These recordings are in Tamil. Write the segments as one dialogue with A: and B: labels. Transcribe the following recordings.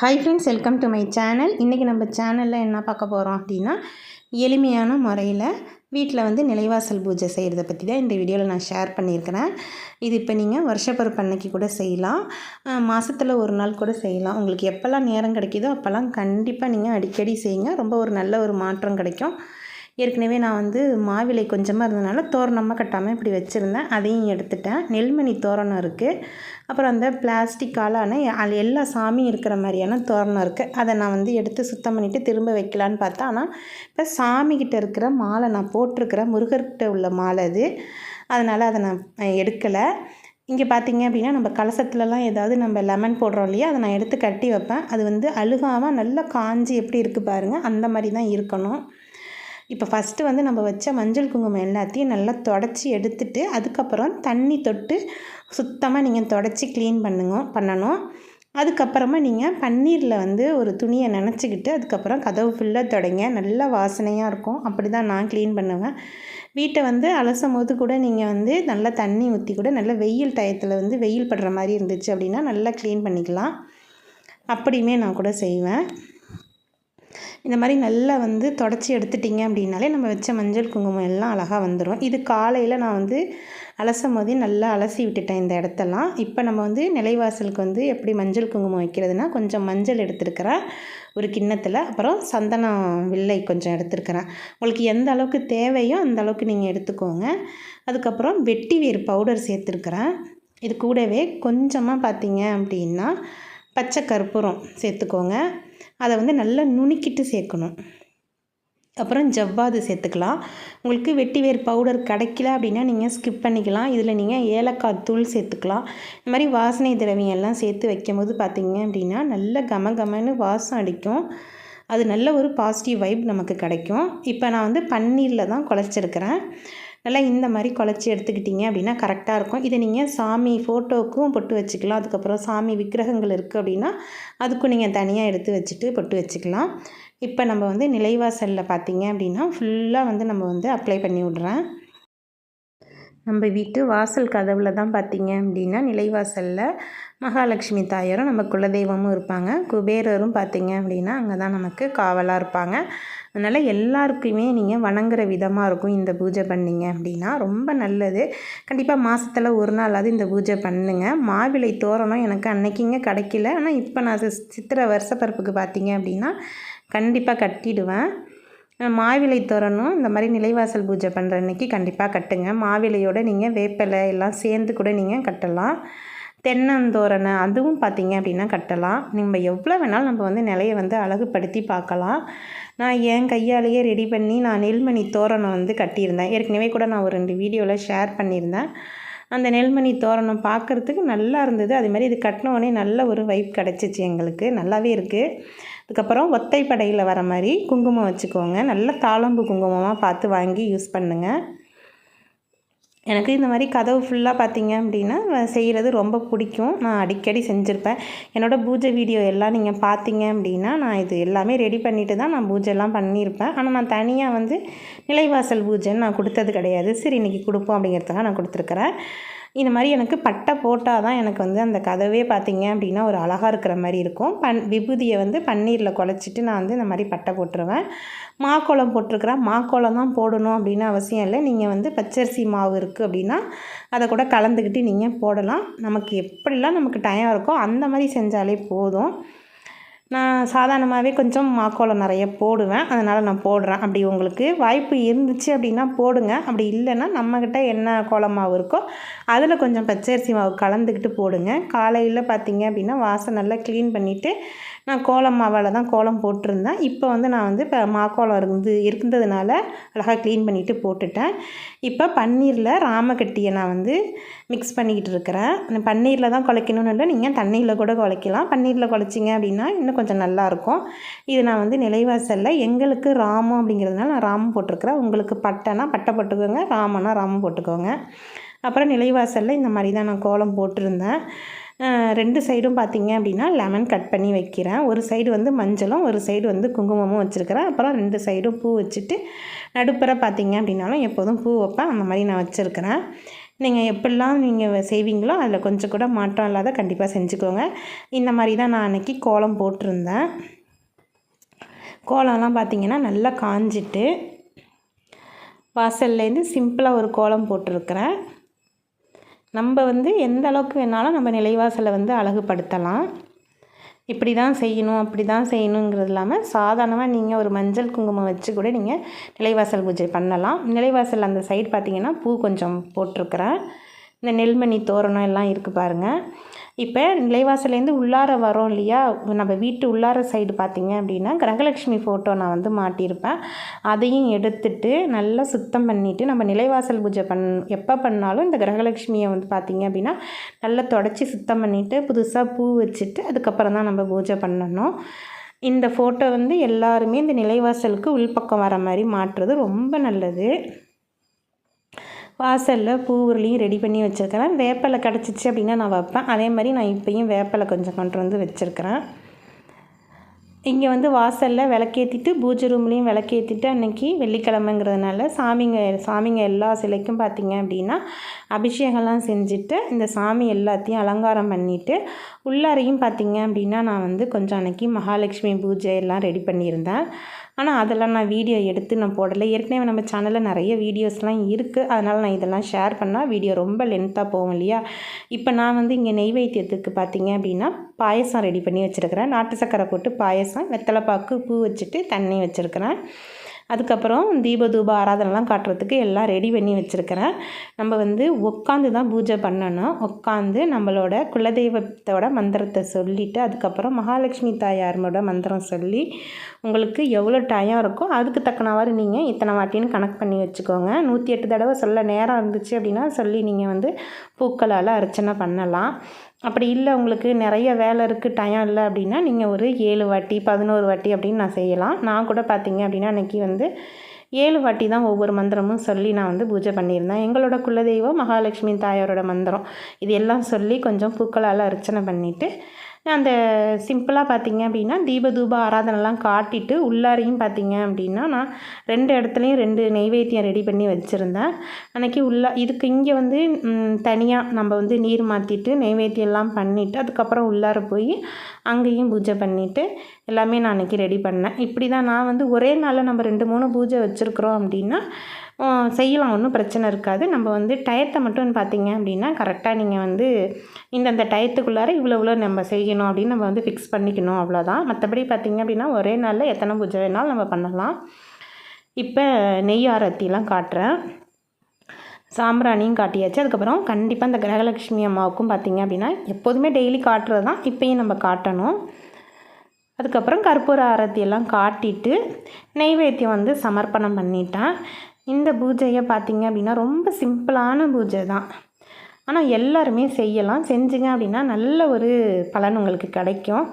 A: Hi friends welcome to my channel இன்றைக்கி நம்ம சேனலில் என்ன பார்க்க போகிறோம் அப்படின்னா எளிமையான முறையில் வீட்டில் வந்து நிலைவாசல் பூஜை செய்கிறத பற்றி தான் இந்த வீடியோவில் நான் ஷேர் பண்ணியிருக்கிறேன். இது இப்போ நீங்கள் வருஷப்பருப்பு அன்னைக்கு கூட செய்யலாம். மாதத்தில் ஒரு நாள் கூட செய்யலாம். உங்களுக்கு எப்போல்லாம் நேரம் கிடைக்கிதோ அப்போல்லாம் கண்டிப்பாக நீங்கள் அடிக்கடி செய்யுங்க. ரொம்ப ஒரு நல்ல ஒரு மாற்றம் கிடைக்கும். ஏற்கனவே நான் வந்து மாவிலை கொஞ்சமாக இருந்ததுனால தோரணமாக கட்டாமல் இப்படி வச்சுருந்தேன். அதையும் எடுத்துட்டேன். நெல்மணி தோரணம் இருக்குது அப்புறம் அந்த பிளாஸ்டிக்காலான அது எல்லா சாமியும் இருக்கிற மாதிரியான தோரணம் இருக்குது அதை நான் வந்து எடுத்து சுத்தம் பண்ணிவிட்டு திரும்ப வைக்கலான்னு பார்த்தா ஆனால் இப்போ சாமிக்கிட்ட இருக்கிற மாலை நான் போட்டிருக்கிற முருகர்கிட்ட உள்ள மாலை அது. அதனால் அதை நான் எடுக்கலை. இங்கே பார்த்தீங்க அப்படின்னா நம்ம கலசத்துலலாம் ஏதாவது நம்ம லெமன் போடுறோம் இல்லையா? அதை நான் எடுத்து கட்டி வைப்பேன். அது வந்து அழுகாமல் நல்லா காஞ்சி எப்படி இருக்குது பாருங்கள் அந்த மாதிரி தான் இருக்கணும். இப்போ ஃபஸ்ட்டு வந்து நம்ம வச்ச மஞ்சள் குங்குமம் எல்லாத்தையும் நல்லா தொடச்சி எடுத்துட்டு அதுக்கப்புறம் தண்ணி தொட்டு சுத்தமாக நீங்கள் தொடச்சி க்ளீன் பண்ணுங்க பண்ணணும். அதுக்கப்புறமா நீங்கள் பன்னீரில் வந்து ஒரு துணியை நினச்சிக்கிட்டு அதுக்கப்புறம் கதவு ஃபுல்லாக தொடங்க. நல்லா வாசனையாக இருக்கும். அப்படி தான் நான் க்ளீன் பண்ணுவேன். வீட்டை வந்து அலசும் போது கூட நீங்கள் வந்து நல்லா தண்ணி ஊற்றி கூட நல்லா வெயில் டயத்தில் வந்து வெயில் படுற மாதிரி இருந்துச்சு அப்படின்னா நல்லா க்ளீன் பண்ணிக்கலாம். அப்படியுமே நான் கூட செய்வேன். இந்த மாதிரி நல்லா வந்து தொடச்சி எடுத்துட்டிங்க அப்படின்னாலே நம்ம வச்ச மஞ்சள் குங்குமம் எல்லாம் அழகாக வந்துடும் இது காலையில் நான் வந்து அலசும் போதே நல்லா அலசி விட்டுட்டேன் இந்த இடத்தெல்லாம். இப்போ நம்ம வந்து நிலைவாசலுக்கு வந்து எப்படி மஞ்சள் குங்குமம் வைக்கிறதுனா கொஞ்சம் மஞ்சள் எடுத்துருக்கிறேன் ஒரு கிண்ணத்தில் அப்புறம் சந்தனம் வில்லை கொஞ்சம் எடுத்துருக்கிறேன். உங்களுக்கு எந்த அளவுக்கு தேவையோ அந்த அளவுக்கு நீங்கள் எடுத்துக்கோங்க. அதுக்கப்புறம் வெட்டி வேர் பவுடர் சேர்த்துருக்குறேன். இது கூடவே கொஞ்சமாக பார்த்தீங்க அப்படின்னா பச்சை கற்பூரம் சேர்த்துக்கோங்க. அதை வந்து நல்லா நுணுக்கிட்டு சேர்க்கணும். அப்புறம் ஜவ்வாது சேர்த்துக்கலாம். உங்களுக்கு வெட்டி வேர் பவுடர் கிடைக்கல அப்படின்னா நீங்கள் ஸ்கிப் பண்ணிக்கலாம். இதில் நீங்கள் ஏலக்காய் தூள் சேர்த்துக்கலாம். இந்த மாதிரி வாசனை திரவியம் எல்லாம் சேர்த்து வைக்கும் போது பார்த்தீங்க அப்படின்னா நல்ல கம கமன்னு வாசம் அடிக்கும். அது நல்ல ஒரு பாசிட்டிவ் வைப் நமக்கு கிடைக்கும். இப்போ நான் வந்து பன்னீரில் தான் குழச்சிருக்கிறேன். நல்லா இந்த மாதிரி குழச்சி எடுத்துக்கிட்டிங்க அப்படின்னா கரெக்டாக இருக்கும். இதை நீங்கள் சாமி ஃபோட்டோவுக்கும் பொட்டு வச்சுக்கலாம். அதுக்கப்புறம் சாமி விக்கிரகங்கள் இருக்குது அப்படின்னா அதுக்கும் நீங்கள் தனியாக எடுத்து வச்சுட்டு பொட்டு வச்சுக்கலாம். இப்போ நம்ம வந்து நிலைவாசலில் பார்த்தீங்க அப்படின்னா ஃபுல்லாக வந்து நம்ம வந்து அப்ளை பண்ணி விட்றேன். நம்ம வீட்டு வாசல் கதவில் தான் பார்த்தீங்க அப்படின்னா நிலைவாசலில் மகாலட்சுமி தாயாரும் நம்ம குலதெய்வமும் இருப்பாங்க. குபேரரும் பார்த்தீங்க அப்படின்னா அங்கே தான் நமக்கு காவலாக இருப்பாங்க. அதனால் எல்லாருக்குமே நீங்கள் வணங்குற விதமாக இருக்கும் இந்த பூஜை பண்ணிங்க அப்படின்னா. ரொம்ப நல்லது. கண்டிப்பாக மாதத்தில் ஒரு நாளாவது இந்த பூஜை பண்ணுங்க. மாவிலை தோரணம் எனக்கு அன்னைக்குங்க கிடைக்கல. ஆனால் இப்போ நான் சித்திரை வருஷப்பருப்புக்கு பார்த்தீங்க அப்படின்னா கண்டிப்பாக கட்டிடுவேன். மாவிலை தோரணம் இந்த மாதிரி நிலைவாசல் பூஜை பண்ணுற அன்றைக்கி கண்டிப்பாக கட்டுங்க. மாவிலையோடு நீங்கள் வேப்பிலை எல்லாம் சேர்ந்து கூட நீங்கள் கட்டலாம். தென்னந்தோரணை அதுவும் பார்த்திங்க அப்படின்னா கட்டலாம். நம்ம எவ்வளோ வேணாலும் நம்ம வந்து நிலையை வந்து அழகுபடுத்தி பார்க்கலாம். நான் என் கையாலேயே ரெடி பண்ணி நான் நெல்மணி தோரணம் வந்து கட்டியிருந்தேன். ஏற்கனவே கூட நான் ஒரு ரெண்டு வீடியோவில் ஷேர் பண்ணியிருந்தேன். அந்த நெல்மணி தோரணம் பார்க்குறதுக்கு நல்லா இருந்தது. அதுமாதிரி இது கட்டினோடனே நல்ல ஒரு வைப் கிடச்சிச்சு எங்களுக்கு. நல்லாவே இருக்குது அதுக்கப்புறம் ஒத்தைப்படையில் வர மாதிரி குங்குமம் வச்சுக்கோங்க. நல்ல தாளம்பு குங்குமமாக பார்த்து வாங்கி யூஸ் பண்ணுங்கள் எனக்கு இந்த மாதிரி கதவு ஃபுல்லாக பார்த்தீங்க அப்படின்னா செய்கிறது ரொம்ப பிடிக்கும். நான் அடிக்கடி செஞ்சுருப்பேன். என்னோடய பூஜை வீடியோ எல்லாம் நீங்கள் பார்த்தீங்க அப்படின்னா நான் இது எல்லாமே ரெடி பண்ணிவிட்டு தான் நான் பூஜைலாம் பண்ணியிருப்பேன். ஆனால் நான் தனியாக வந்து நிலைவாசல் பூஜைன்னு நான் கொடுத்தது கிடையாது. சரி இன்றைக்கி கொடுப்போம் அப்படிங்கிறதுக்காக நான் கொடுத்துருக்குறேன். இந்த மாதிரி எனக்கு பட்டை போட்டால் தான் எனக்கு வந்து அந்த கதவே பார்த்திங்க அப்படின்னா ஒரு அழகாக இருக்கிற மாதிரி இருக்கும். பன் விபூதியை வந்து பன்னீரில் குழச்சிட்டு நான் வந்து இந்த மாதிரி பட்டை போட்டுருவேன். மாக்கோளம் போட்டிருக்கிறேன். மாக்கோளம் தான் போடணும் அப்படின்னு அவசியம் இல்லை. நீங்கள் வந்து பச்சரிசி மாவு இருக்குது அப்படின்னா அதை கூட கலந்துக்கிட்டு நீங்கள் போடலாம். நமக்கு எப்படிலாம் நமக்கு டைம் இருக்கோ அந்த மாதிரி செஞ்சாலே போதும். நான் சாதாரணமாகவே கொஞ்சம் மாக்கோளம் நிறைய போடுவேன். அதனால் நான் போடுறேன். அப்படி உங்களுக்கு வாய்ப்பு இருந்துச்சு அப்படின்னா போடுங்க. அப்படி இல்லைன்னா நம்மக்கிட்ட என்ன கோலம் மாவு இருக்கோ அதில் கொஞ்சம் பச்சரிசி மாவு கலந்துக்கிட்டு போடுங்க. காலையில் பார்த்தீங்க அப்படின்னா வாசம் நல்லா க்ளீன் பண்ணிவிட்டு நான் கோலம் மாவால் தான் கோலம் போட்டிருந்தேன். இப்போ வந்து நான் வந்து இப்போ மாக்கோலம் இருந்து இருந்ததுனால அழகாக க்ளீன் பண்ணிவிட்டு போட்டுட்டேன். இப்போ பன்னீரில் ராமக்கட்டியை நான் வந்து மிக்ஸ் பண்ணிக்கிட்டு இருக்கிறேன். பன்னீரில் தான் குலைக்கணும்னு இல்லை நீங்கள் தண்ணியில் கூட குலைக்கலாம் பன்னீரில் குலைச்சிங்க அப்படின்னா இன்னும் கொஞ்சம் நல்லாயிருக்கும் இது நான் வந்து நிலைவாசலில். எங்களுக்கு ராமம் அப்படிங்கிறதுனால நான் ராமம் போட்டிருக்கிறேன். உங்களுக்கு பட்டைனா? பட்டை போட்டுக்கோங்க. ராமனா ராமம் போட்டுக்கோங்க. அப்புறம் நிலைவாசலில் இந்த மாதிரி தான் நான் கோலம் போட்டிருந்தேன். ரெண்டு சைடும் பார்த்திங்க அப்படின்னா லெமன் கட் பண்ணி வைக்கிறேன். ஒரு சைடு வந்து மஞ்சளும் ஒரு சைடு வந்து குங்குமமும் வச்சுருக்கிறேன். அப்புறம் ரெண்டு சைடும் பூ வச்சுட்டு நடுப்புற பார்த்திங்க அப்படின்னாலும் எப்போதும் பூ வைப்பேன். அந்த மாதிரி நான் வச்சுருக்கிறேன். நீங்கள் எப்படிலாம் நீங்கள் செய்வீங்களோ அதில் கொஞ்சம் கூட மாற்றம் இல்லாத கண்டிப்பாக செஞ்சுக்கோங்க. இந்த மாதிரி தான் நான் அன்றைக்கி கோலம் போட்டிருந்தேன். கோலம்லாம் பார்த்திங்கன்னா நல்லா காஞ்சிட்டு வாசல்லேருந்து சிம்பிளாக ஒரு கோலம் போட்டிருக்கிறேன். நம்ம வந்து எந்த அளவுக்கு வேணாலும் நம்ம நிலைவாசலை வந்து அழகுபடுத்தலாம். இப்படி தான் செய்யணும் அப்படி தான் செய்யணுங்கிறது இல்லாமல் சாதாரணமாக நீங்கள் ஒரு மஞ்சள் குங்குமம் வச்சு கூட நீங்கள் நிலைவாசல் பூஜை பண்ணலாம். நிலைவாசல் அந்த சைடு பார்த்திங்கன்னா பூ கொஞ்சம் போட்டிருக்கிறேன். இந்த நெல்மணி தோரணம் எல்லாம் இருக்குது பாருங்கள் இப்போ நிலைவாசலேருந்து உள்ளார வரோம் இல்லையா? நம்ம வீட்டு உள்ளார சைடு பார்த்திங்க அப்படின்னா கிரகலட்சுமி ஃபோட்டோ நான் வந்து மாட்டியிருப்பேன். அதையும் எடுத்துட்டு நல்லா சுத்தம் பண்ணிவிட்டு நம்ம நிலைவாசல் பூஜை பண் எப்போ பண்ணாலும் இந்த கிரகலட்சுமியை வந்து பார்த்திங்க அப்படின்னா நல்லா தொடச்சி சுத்தம் பண்ணிவிட்டு புதுசாக பூ வச்சுட்டு அதுக்கப்புறம் தான் நம்ம பூஜை பண்ணணும். இந்த ஃபோட்டோ வந்து எல்லாருமே இந்த நிலைவாசலுக்கு உள்பக்கம் வர மாதிரி மாற்றுறது ரொம்ப நல்லது. வாசலில் பூ உருளையும் ரெடி பண்ணி வச்சுருக்கிறேன். வேப்பலை கிடச்சிச்சு அப்படின்னா நான் வைப்பேன். அதே மாதிரி நான் இப்போயும் வேப்பலை கொஞ்சம் கொண்டு வந்து வச்சுருக்கிறேன். இங்கே வந்து வாசலில் விளக்கேற்றிட்டு பூஜை ரூம்லேயும் விளக்கேற்றிட்டு அன்றைக்கி வெள்ளிக்கிழமைங்கிறதுனால சாமிங்க சாமிங்க எல்லா சிலைக்கும் பார்த்திங்க அப்படின்னா அபிஷேகம்லாம் செஞ்சுட்டு இந்த சாமி எல்லாத்தையும் அலங்காரம் பண்ணிவிட்டு உள்ளாரையும் பார்த்திங்க அப்படின்னா நான் வந்து கொஞ்சம் அன்றைக்கி மகாலட்சுமி பூஜை எல்லாம் ரெடி பண்ணியிருந்தேன். ஆனால் அதெல்லாம் நான் வீடியோ எடுத்து நான் போடலை. ஏற்கனவே நம்ம சேனலில் நிறைய வீடியோஸ்லாம் இருக்குது அதனால் நான் இதெல்லாம் ஷேர் பண்ணால் வீடியோ ரொம்ப லென்த்தாக போகும் இல்லையா? இப்போ நான் வந்து இங்கே நெய்வேத்தியத்துக்கு பார்த்தீங்க அப்படின்னா பாயசம் ரெடி பண்ணி வச்சுருக்கிறேன். நாட்டு சக்கரை போட்டு பாயசம் வெத்தலைப்பாக்கு பூ வச்சுட்டு தண்ணி வச்சுருக்கிறேன். அதுக்கப்புறம் தீப தூப ஆராதனைலாம் காட்டுறதுக்கு எல்லாம் ரெடி பண்ணி வச்சுருக்கிறேன். நம்ம வந்து உட்காந்து தான் பூஜை பண்ணணும். உட்காந்து நம்மளோட குலதெய்வத்தோட மந்திரத்தை சொல்லிவிட்டு அதுக்கப்புறம் மகாலட்சுமி தாயாரோட மந்திரம் சொல்லி உங்களுக்கு எவ்வளோ டயம் இருக்கோ அதுக்கு தக்கனவாறு நீங்கள் இத்தனை வாட்டின்னு கணக்கு பண்ணி வச்சுக்கோங்க. நூற்றி எட்டு தடவை சொல்ல நேரம் இருந்துச்சு அப்படின்னா சொல்லி நீங்கள் வந்து பூக்களால் அர்ச்சனை பண்ணலாம். அப்படி இல்லை உங்களுக்கு நிறைய வேலை இருக்குது டைம் இல்லை அப்படின்னா நீங்கள் ஒரு ஏழு வாட்டி பதினோரு வாட்டி அப்படின்னு நான் செய்யலாம். நான் கூட பார்த்தீங்க அப்படின்னா அன்றைக்கி வந்து ஏழு வாட்டி தான் ஒவ்வொரு மந்திரமும் சொல்லி நான் வந்து பூஜை பண்ணியிருந்தேன். எங்களோட குலதெய்வம் மகாலட்சுமி தாயாரோட மந்திரம். இது எல்லாம் சொல்லி கொஞ்சம் பூக்களால் அர்ச்சனை பண்ணிவிட்டு அந்த சிம்பிளாக பார்த்தீங்க அப்படின்னா தீப தூப ஆராதனைலாம் காட்டிட்டு உள்ளாரையும் பார்த்தீங்க அப்படின்னா நான் ரெண்டு இடத்துலையும் ரெண்டு நெய்வேத்தியம் ரெடி பண்ணி வச்சுருந்தேன். அன்றைக்கி உள்ளா இதுக்கு இங்கே வந்து தனியாக நம்ம வந்து நீர் மாற்றிட்டு நெய்வேத்தியம்லாம் பண்ணிவிட்டு அதுக்கப்புறம் உள்ளார போய் அங்கேயும் பூஜை பண்ணிவிட்டு எல்லாமே நான் அன்றைக்கி ரெடி பண்ணேன். இப்படி தான் நான் வந்து ஒரே நாளில் நம்ம ரெண்டு மூணு பூஜை வச்சுருக்குறோம் அப்படின்னா செய்யலாம். ஒன்றும் பிரச்சனை இருக்காது. நம்ம வந்து டயத்தை மட்டும் பார்த்திங்க அப்படின்னா கரெக்டாக நீங்கள் வந்து இந்தந்த டயத்துக்குள்ளார இவ்வளோ இவ்வளோ நம்ம செய்யணும் அப்படின்னு நம்ம வந்து ஃபிக்ஸ் பண்ணிக்கணும். அவ்வளோதான் மற்றபடி பார்த்திங்க அப்படின்னா ஒரே நாளில் எத்தனை பூஜை வேணாலும் நம்ம பண்ணலாம். இப்போ நெய் ஆரத்திலாம் காட்டுறேன். சாம்பிராணியும் காட்டியாச்சு. அதுக்கப்புறம் கண்டிப்பாக இந்த கிரகலட்சுமி அம்மாவுக்கும் பார்த்திங்க அப்படின்னா எப்போதுமே டெய்லி காட்டுறது தான் இப்போயும் நம்ம காட்டணும். அதுக்கப்புறம் கற்பூர ஆரத்தியெல்லாம் காட்டிட்டு நெய்வேத்தியம் வந்து சமர்ப்பணம் பண்ணிட்டேன். இந்த பூஜையை பார்த்திங்க அப்படின்னா ரொம்ப சிம்பிளான பூஜை தான். ஆனால் எல்லாருமே செய்யலாம். செஞ்சிங்க அப்படின்னா நல்ல ஒரு பலன் உங்களுக்கு கிடைக்கும்.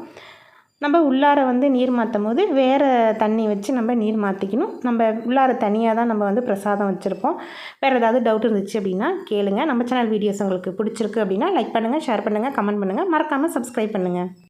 A: நம்ம உள்ளார வந்து நீர் மாற்றும் போது வேறு தண்ணி வச்சு நம்ம நீர் மாற்றிக்கணும் நம்ம உள்ளார தனியாக தான் நம்ம வந்து பிரசாதம் வச்சுருப்போம். வேறு ஏதாவது டவுட் இருந்துச்சு அப்படின்னா கேளுங்கள் நம்ம சேனல் வீடியோஸ் உங்களுக்கு பிடிச்சிருக்கு அப்படின்னா லைக் பண்ணுங்கள் ஷேர் பண்ணுங்கள் கமெண்ட் பண்ணுங்கள் மறக்காமல் சப்ஸ்கிரைப் பண்ணுங்கள்